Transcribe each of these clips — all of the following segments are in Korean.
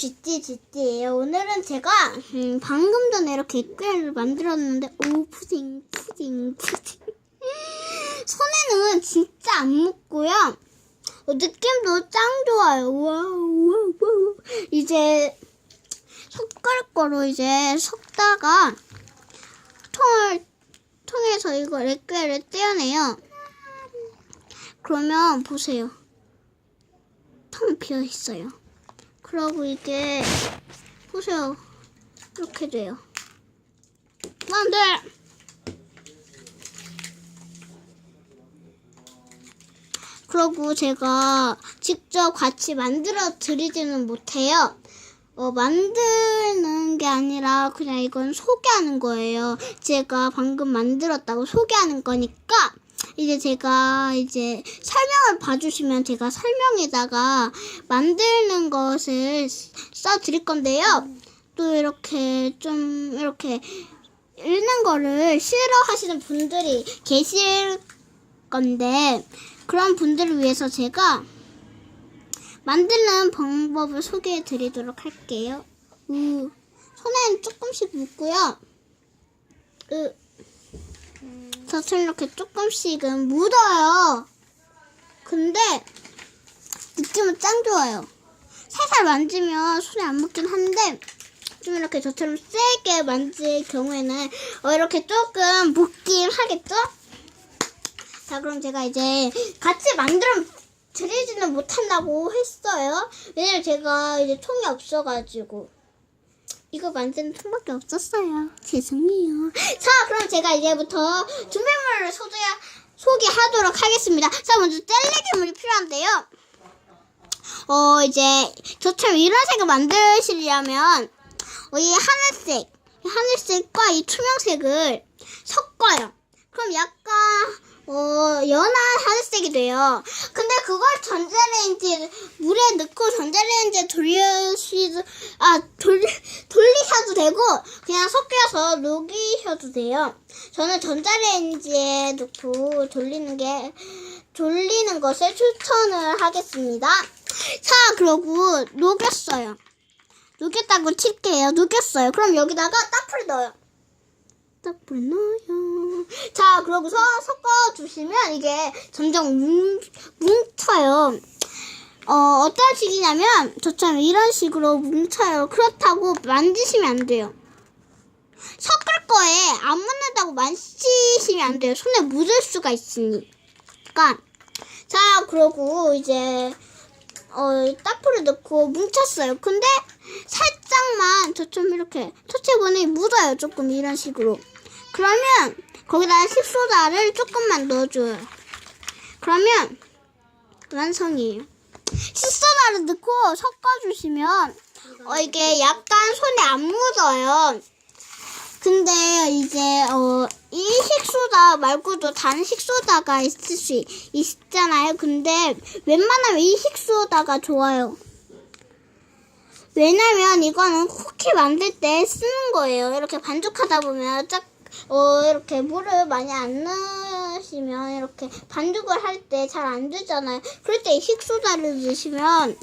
쥐띠 쥐띠예요. 오늘은 제가 음, 방금 전에 이렇게 액괴를 만들었는데 오 푸딩 푸딩 푸딩 손에는 진짜 안 묻고요. 어, 느낌도 짱 좋아요. 와우 와우 와우. 이제 거로 이제 섞다가 통을 통해서 이거 액괴를 떼어내요. 그러면 보세요. 텅 비어 있어요. 그러고 이게 보세요. 이렇게 돼요. 안 돼! 그러고 제가 직접 같이 만들어 드리지는 못해요. 어, 만드는 게 아니라 그냥 이건 소개하는 거예요. 제가 방금 만들었다고 소개하는 거니까 이제 제가 이제 설명을 봐주시면 제가 설명에다가 만드는 것을 써 드릴 건데요. 또 이렇게 좀 이렇게 읽는 거를 싫어하시는 분들이 계실 건데 그런 분들을 위해서 제가 만드는 방법을 소개해 드리도록 할게요. 우, 손에는 조금씩 묻고요. 으, 저처럼 이렇게 조금씩은 묻어요. 근데 느낌은 짱 좋아요. 살살 만지면 손에 안 묻긴 한데 좀 이렇게 저처럼 세게 만질 경우에는 어, 이렇게 조금 묻긴 하겠죠? 자 그럼 제가 이제 같이 만들어 드리지는 못한다고 했어요. 왜냐면 제가 이제 통이 없어가지고 이거 만드는 통밖에 없었어요. 죄송해요. 자 그럼 제가 이제부터 준비물을 소개, 소개하도록 하겠습니다. 자 먼저 젤리괴물이 필요한데요. 어 이제 저처럼 이런 색을 만드시려면 어, 이 하늘색, 이 하늘색과 이 투명색을 섞어요. 그럼 약간 어, 하늘색이 돼요. 근데 그걸 전자레인지 물에 넣고 전자레인지에 돌리시도 아 돌, 돌리셔도 되고 그냥 섞여서 녹이셔도 돼요. 저는 전자레인지에 넣고 돌리는 게 돌리는 것을 추천을 하겠습니다. 자, 그러고 녹였어요. 녹였다고 칠게요. 녹였어요. 그럼 여기다가 딱풀 넣어요. 딱풀 넣어요. 자, 그러고서 섞어주시면 이게 점점 뭉, 뭉쳐요. 어, 어떤 식이냐면 저처럼 이런 식으로 뭉쳐요. 그렇다고 만지시면 안 돼요. 섞을 거에 안 묻는다고 만지시면 안 돼요. 손에 묻을 수가 있으니까. 자, 그러고 이제 어, 딱풀을 넣고 뭉쳤어요. 근데 살짝만 저처럼 이렇게 터치해보니 묻어요. 조금 이런 식으로. 그러면 거기다 식소다를 조금만 넣어줘요. 그러면 완성이에요. 식소다를 넣고 섞어주시면 어, 이게 약간 손에 안 묻어요. 근데 이제 어, 이 식소다 말고도 다른 식소다가 있을 수 있- 있잖아요. 근데 웬만하면 이 식소다가 좋아요. 왜냐면 이거는 쿠키 만들 때 쓰는 거예요. 이렇게 반죽하다 보면 짝, 어, 이렇게 물을 많이 안 넣으시면 이렇게 반죽을 할 때 잘 안 되잖아요. 그럴 때이 식소다를 넣으시면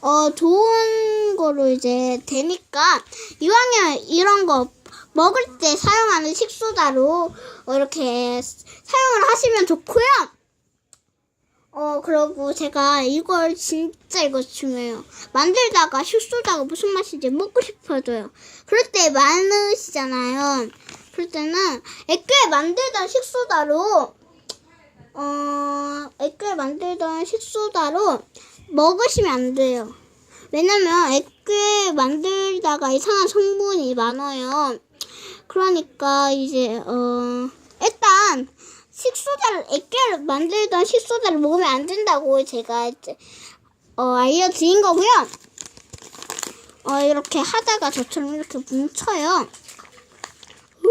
어, 좋은 거로 이제 되니까 이왕에 이런 거 먹을 때 사용하는 식소다로 어, 이렇게 사용을 하시면 좋고요. 어, 그러고 제가 이걸 진짜 이거 중요해요. 만들다가 식소다가 무슨 맛인지 먹고 싶어져요. 그럴 때 많으시잖아요. 그럴 때는 액괴 만들던 식소다로, 어, 액괴 만들던 식소다로 먹으시면 안 돼요. 왜냐면 액괴 만들다가 이상한 성분이 많아요. 그러니까 이제, 어, 일단, 식소다를 액괴를 만들던 식소다를 먹으면 안 된다고 제가 이제 어, 알려드린 거고요. 어, 이렇게 하다가 저처럼 이렇게 뭉쳐요.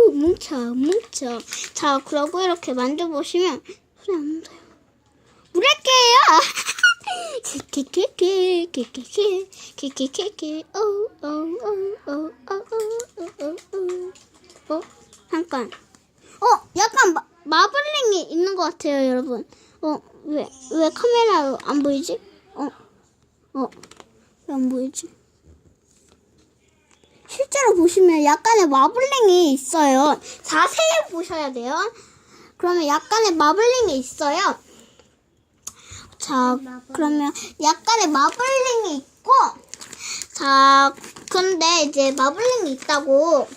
우, 뭉쳐, 뭉쳐. 자, 그러고 이렇게 만져보시면 손에 안 묻어요. 키키키키, 키키키, 오, 오, 오, 오, 오. 어, 잠깐. 어, 약간 마, 마블링이 있는 것 같아요, 여러분. 어, 왜, 왜 카메라 안 보이지? 어, 어, 왜안 보이지? 실제로 보시면 약간의 마블링이 있어요. 자세히 보셔야 돼요. 그러면 약간의 마블링이 있어요. 자, 그러면 약간의 마블링이 있고, 자, 근데 이제 마블링이 있다고,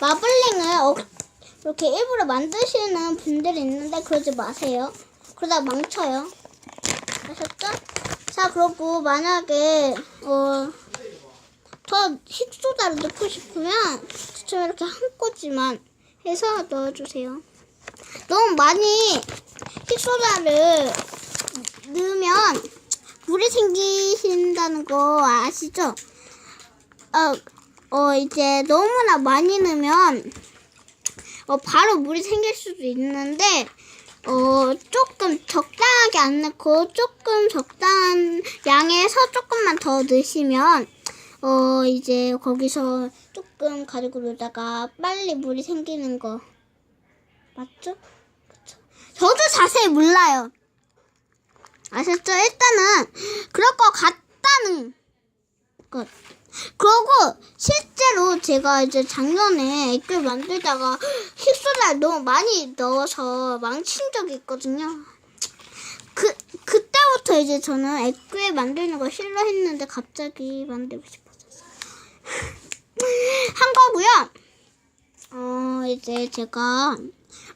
마블링을 어, 이렇게 일부러 만드시는 분들이 있는데, 그러지 마세요. 그러다 망쳐요. 아셨죠? 자, 그리고 만약에, 어, 더 힙소다를 넣고 싶으면, 좀 이렇게 한 꼬지만 해서 넣어주세요. 너무 많이 힙소다를 넣으면 물이 생기신다는 거 아시죠? 어, 어 이제 너무나 많이 넣으면 어, 바로 물이 생길 수도 있는데 어, 조금 적당하게 안 넣고 조금 적당한 양에서 조금만 더 넣으시면 어, 이제 거기서 조금 가지고 놀다가 빨리 물이 생기는 거 맞죠? 그쵸? 저도 자세히 몰라요. 아셨죠? 일단은 그럴 것 같다는 것. 그리고 실제로 제가 이제 작년에 액글 만들다가 힙소다를 너무 많이 넣어서 망친 적이 있거든요. 그 그때부터 이제 저는 액글 만드는 거 싫어했는데 갑자기 만들고 싶어졌어요. 한 거고요. 어 이제 제가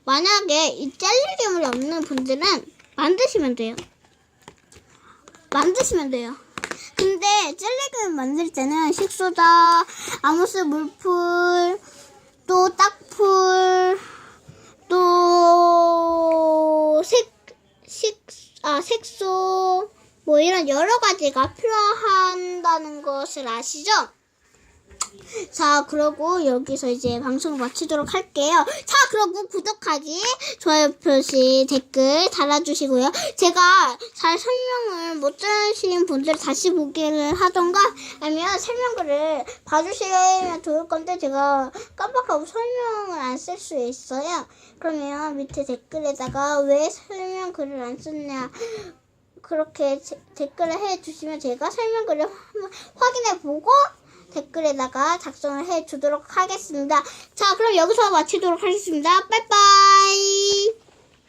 만약에 이 젤리괴물이 없는 분들은 만드시면 돼요. 만드시면 돼요. 근데 젤리괴물 만들 때는 식소다, 아모스 물풀, 또 딱풀, 또 색, 식, 아, 색소, 뭐 이런 여러 가지가 필요한다는 것을 아시죠? 자, 그러고 여기서 이제 방송을 마치도록 할게요. 자, 그러고 구독하기, 좋아요 표시, 댓글 달아주시고요. 제가 잘 설명을 못 들으신 분들 다시 보기를 하던가, 아니면 설명글을 봐주시면 좋을 건데, 제가 깜빡하고 설명을 안 쓸 수 있어요. 그러면 밑에 댓글에다가 왜 설명글을 안 썼냐, 그렇게 제- 댓글을 해주시면 제가 설명글을 한번 확인해 보고 댓글에다가 작성을 해 주도록 하겠습니다. 자, 그럼 여기서 마치도록 하겠습니다. 빠이빠이.